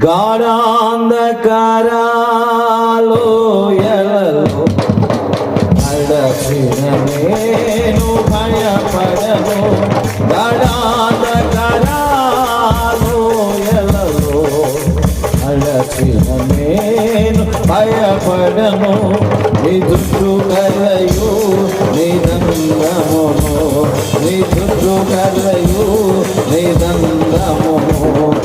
గాఢాంధకారాలో ఎలలో నడచిన నేను భయపడను గాఢాంధకారాలో ఎలలో నేను భయపడను నీ దుడ్డు కలయు నీ నీ దుడ్డు కలయు నీ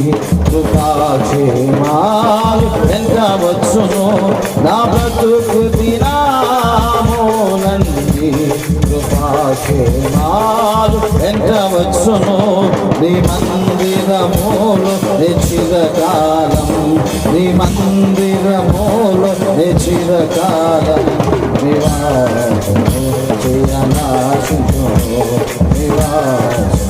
దినామోలంది ఎంత వచ్చును నా బ్రతుకు దినామోలంది కృపాక్షేమాలు ఎంత వచ్చును నీ మందిరములు నిచిరకాలం నీ మందిరములు నిచిరకాలం నివాసు నివాసు